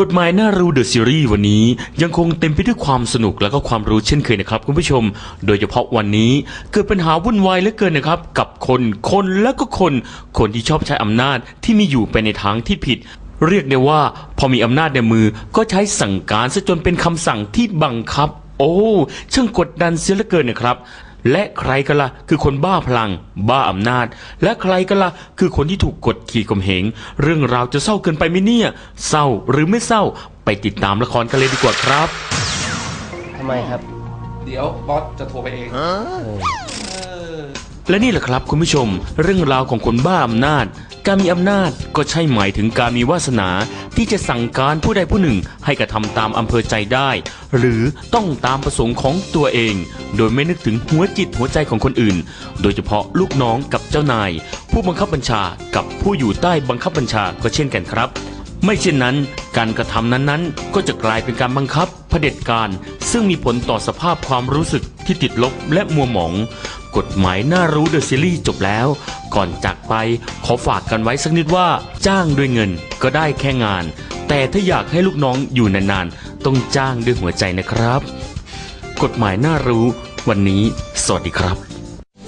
กฎหมายน่ารู้เดอะซีรีส์วันนี้ยังคงเต็มไปด้วยความสนุกและก็ความรู้เช่นเคยนะครับคุณผู้ชม โดยเฉพาะวันนี้เกิดปัญหาวุ่นวายเหลือเกินนะครับ กับคนคนและก็คน คนที่ชอบใช้อำนาจที่มีอยู่ไปในทางที่ผิด เรียกได้ว่า พอมีอำนาจในมือก็ใช้สั่งการซะจนเป็นคำสั่งที่บังคับ โอ้ช่างกดดันเสียเหลือเกินนะครับ และใครกันล่ะคือคนบ้าพลัง บ้าอำนาจ และใครกันล่ะคือคนที่ถูกกดขี่ข่มเหง เรื่องราวจะเศร้าเกินไปไหมเนี่ย เศร้าหรือไม่เศร้า ไปติดตามละครกันเลยดีกว่าครับ ทำไมครับ เดี๋ยวบอสจะโทรไปเองเออเออและนี่แหละครับคุณผู้ชม เรื่องราวของคนบ้าอำนาจ การมีอำนาจก็ใช่หมายถึงการมีวาสนาที่จะสั่งการผู้ใดผู้หนึ่งให้กระทำตามอำเภอใจได้ หรือต้องตามประสงค์ของตัวเอง โดยไม่นึกถึงหัวจิตหัวใจของคนอื่น โดยเฉพาะลูกน้องกับเจ้านาย ผู้บังคับบัญชากับผู้อยู่ใต้บังคับบัญชาก็เช่นกันครับ ไม่เช่นนั้น การกระทำนั้นๆ ก็จะกลายเป็นการบังคับเผด็จการ ซึ่งมีผลต่อสภาพความรู้สึกที่ติดลบและมัวหมอง กฎหมายน่ารู้เดอะซีรีส์จบแล้ว ก่อนจากไปขอฝากกันไว้สักนิดว่า จ้างด้วยเงินก็ได้แค่งาน แต่ถ้าอยากให้ลูกน้องอยู่นานๆ ต้องจ้างด้วยหัวใจนะครับ กฎหมายน่ารู้ วันนี้ สวัสดีครับ